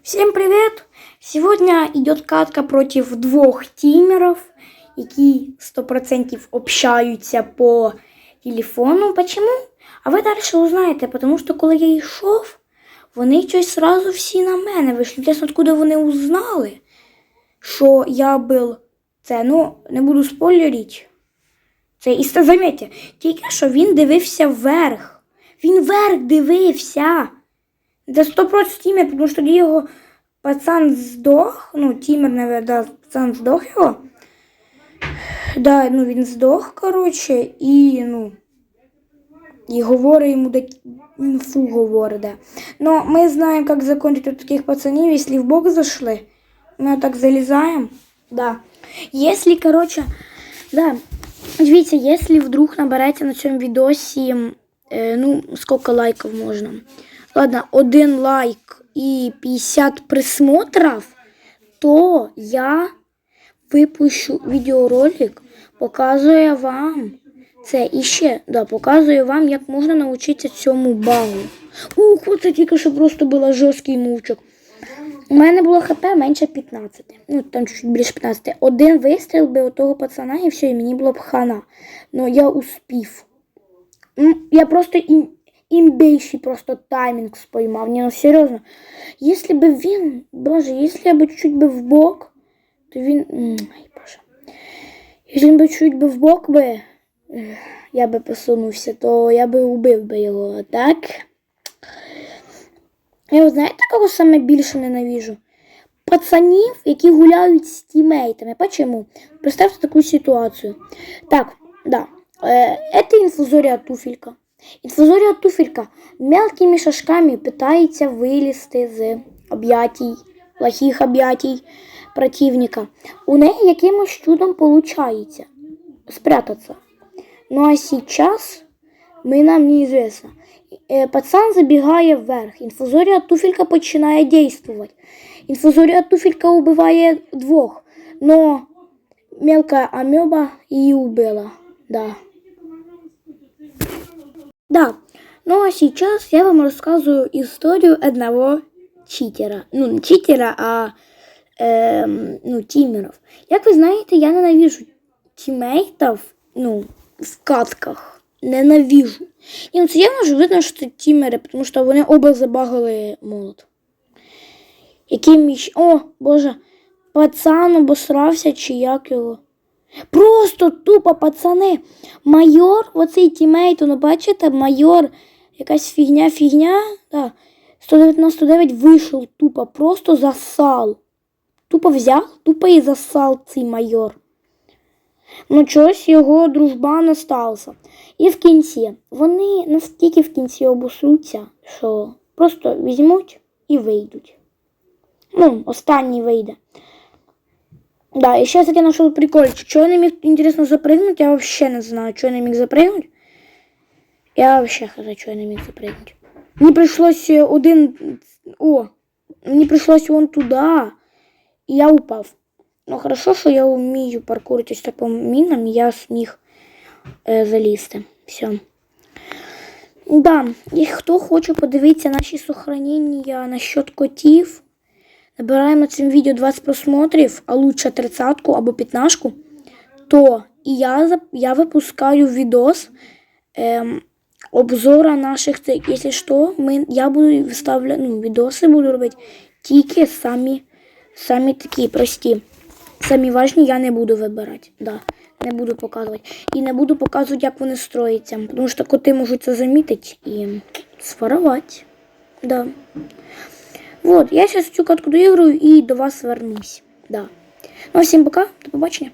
Всем привет! Сегодня идет катка против двох тімерів, які 100% общаються по телефону. Почему? А ви далі узнаєте, тому що коли я йшов, вони щось сразу всі на мене вийшли. Інтересно, откуда вони узнали, що я був це, ну, не буду спойлерити. Це і замітьте, тільки що він дивився вверх. Він вверх дивився. Це 100% тімер, тому що тоді його пацан здох. Ну, тімер, наверное, да, пацан здох його. Да, ну він здох, коротше, і ну. І говорить йому так інфу говорить, да. Но ми знаємо, як закончить у таких пацанів, якщо в бок зайшли. Ми так залізаємо. Да. Если, короче, да, дивіться, если вдруг набереться на цьому відосі, е, ну, сколько лайків можна. Ладно, один лайк і 50 просмотрів, то я випущу відеоролик, показує вам це і ще, да, показую вам, як можна навчитися цьому багу. Ух, оце тільки що просто була жорсткий мовчок. У мене було хп менше 15. Ну, там чуть більше 15. Один вистріл би у того пацана і все, і мені було б хана. Но я успів. Я просто імбейший просто таймінг споймав. Ні, ну серйозно. Якщо б він, боже, якщо я б чуть би в бок, то він. м, Ай, боже. Він би чуть би в бок ех, я би посунувся, то я би убив би його. Так. Я от знаєте, кого саме більше ненавижу? Пацанів, які гуляють з тімейтами. Почему? Представьте таку ситуацію. Так, да. Э, это інфузорія туфелька. Інфузорія туфелька мелкими шажками питається вилізти з об'ятій, плохих об'ятій противника. У неї якимось чудом получається спрятаться. Ну а сейчас ми нам неізвісно. Е, Пацан забігає вверх. Інфузорія туфелька починає дійствувати. Інфузорія туфелька убиває двох. Но мелкая амеба її убила. Да. Да. Ну а сейчас я вам рассказываю историю одного читера. Ну, не читера, а ем, ну, тімерів. Як ви знаєте, я ненавижу тімейтів ну, в катках. Ненавижу. Ні, ну це явно ж видно, що це тімери, тому що вони оба забагали молот. Який міч. О, Боже, пацан обосрався чи як його. Просто тупо, пацани. Майор, оцей тімейт, ну бачите, майор, якась фігня, фігня. Да. 199 вийшов тупо, просто засал. Тупо взяв, тупо і засал цей майор. Ну, чогось його дружба не сталося. І в кінці. Вони настільки в кінці обосруться, що просто візьмуть і вийдуть. Ну, останній вийде. Да, и сейчас я нашел прикольчик. Чего я не мог, интересно, запрыгнуть, я вообще не знаю, что я не мог запрыгнуть. Я вообще хз, что я не мог запрыгнуть. Мені пришлось е, один... О, мені пришлось вон туда, і я упав. Ну, хорошо, що я вмію паркуритись таким мінам, і я зміг е, залізти. Все. Да, і хто хоче подивитися наші сохранення насчет котів, набираємо цим відео 20 просмотрів, а лучше 30 або 15, то і я, я випускаю відос ем, обзора наших, це, якщо що, я буду виставляти, ну, відоси буду робити тільки самі, самі такі прості. Самі важні я не буду вибирати. Да, не буду показувати. І не буду показувати, як вони строяться. Тому що коти можуть це замітити і своровати. Да. Вот, я сейчас цю катку доіграю і до вас вернусь. Да. Ну, всім пока, до побачення.